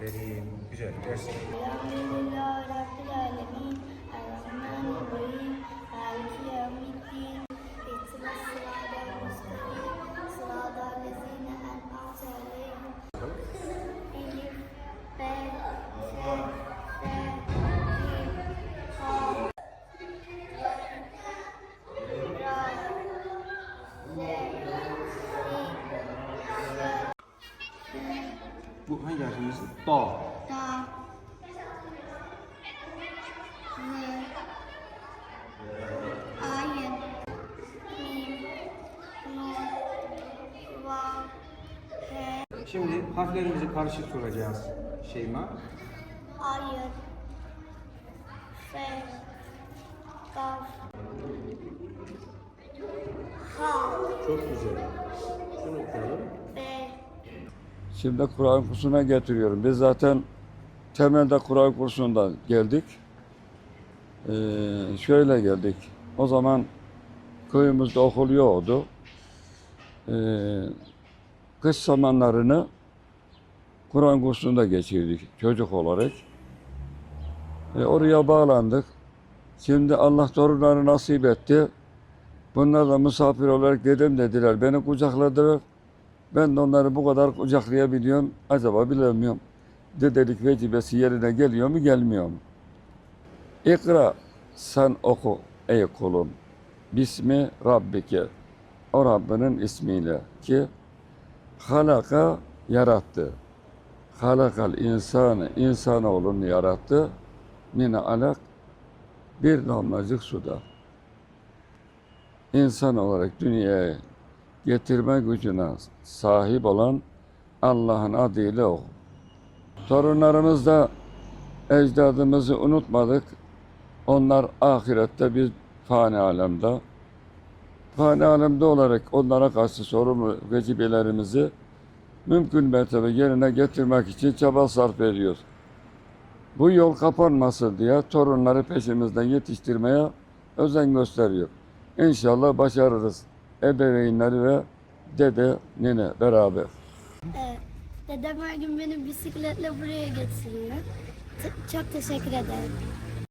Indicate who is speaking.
Speaker 1: Aferin. Güzel.
Speaker 2: Ders. Elhamdülillah Rabbil Alemin.
Speaker 1: Bu hangi harfimiz? Da.
Speaker 2: Da. He.
Speaker 1: Şimdi harflerimizi karışık soracağız Şeyma.
Speaker 2: Ayin. Fe. Kaf. Ha.
Speaker 1: Çok güzel. Şunu okuyalım.
Speaker 3: Şimdi Kur'an kursuna getiriyorum. Biz zaten temelde Kur'an kursundan geldik. Ee, şöyle geldik. O zaman köyümüzde okul. Ee, kış zamanlarını Kur'an kursunda geçirdik çocuk olarak. Ee, oraya bağlandık. Şimdi Allah torunları nasip etti. Bunlar da misafir olarak dedim dediler. Beni kucakladılar. Ben de onları bu kadar kucaklayabiliyorum. Acaba bilemiyorum. Dedelik vecibesi yerine geliyor mu gelmiyor mu? İkra sen oku ey kulum. Bismi Rabbike. O Rabbinin ismiyle ki halaka yarattı. Halakal insanı, insanoğlunu yarattı. Mine alak bir damlacık suda. İnsan olarak dünyaya getirme gücüne sahip olan Allah'ın adıyla oku. Torunlarımız da ecdadımızı unutmadık. Onlar ahirette biz fani alemde. Fani alemde olarak onlara karşı sorumlu vecibelerimizi mümkün mertebe yerine getirmek için çaba sarf ediyoruz. Bu yol kapanmasın diye torunları peşimizden yetiştirmeye özen gösteriyor. İnşallah başarırız. Ebeveynleri ve dede, nene beraber.
Speaker 2: Evet. Dedem her gün beni bisikletle buraya getiriyor. Çok teşekkür ederim.